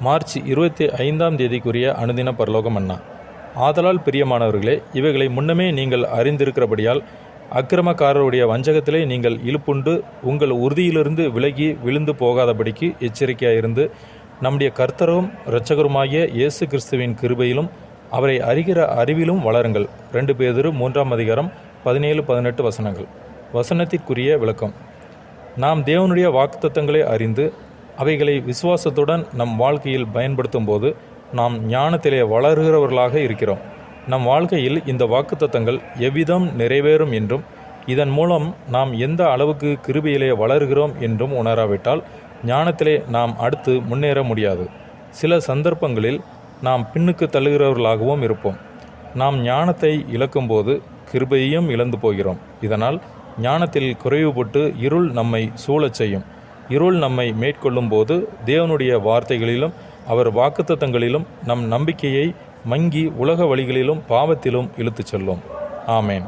March இருபத்தி ஐந்தாம் தேதிக்குரிய அனுதின பரலோகம் அண்ணா ஆதலால் பிரியமானவர்களே இவைகளை முன்னமே நீங்கள் அறிந்திருக்கிறபடியால் அக்கிரமக்காரருடைய வஞ்சகத்திலே நீங்கள் இழுப்புண்டு உங்கள் உறுதியிலிருந்து விலகி விழுந்து போகாதபடிக்கு எச்சரிக்கையாயிருந்து நம்முடைய கர்த்தரும் இரட்சகருமாகிய இயேசு கிறிஸ்துவின் கிருபையிலும் அவரை அறிகிற அறிவிலும் வளருங்கள். ரெண்டு பேதிரு மூன்றாம் அதிகாரம் பதினேழு பதினெட்டு வசனங்கள். வசனத்திற்குரிய விளக்கம். நாம் தேவனுடைய வாக்குத்தத்தங்களை அறிந்து அவைகளை விசுவாசத்துடன் நம் வாழ்க்கையில் பயன்படுத்தும் போது நாம் ஞானத்திலே வளர்கிறவர்களாக இருக்கிறோம். நம் வாழ்க்கையில் இந்த வாக்குத்தத்தங்கள் எவ்விதம் நிறைவேறும் என்றும் இதன் மூலம் நாம் எந்த அளவுக்கு கிருபியிலே வளர்கிறோம் என்றும் உணராவிட்டால் ஞானத்திலே நாம் அடுத்து முன்னேற முடியாது. சில சந்தர்ப்பங்களில் நாம் பின்னுக்கு தள்ளுகிறவர்களாகவும் இருப்போம். நாம் ஞானத்தை இழக்கும்போது கிருபையையும் இழந்து போகிறோம். இதனால் ஞானத்தில் குறைவுபட்டு இருள் நம்மை சூழச் செய்யும். இருள் நம்மை மேற்கொள்ளும் போது தேவனுடைய வார்த்தைகளிலும் அவர் வாக்குத்தத்தங்களிலும் நம் நம்பிக்கையை மங்கி உலக வழிகளிலும் பாவத்திலும் இழுத்துச் செல்லும். ஆமேன்.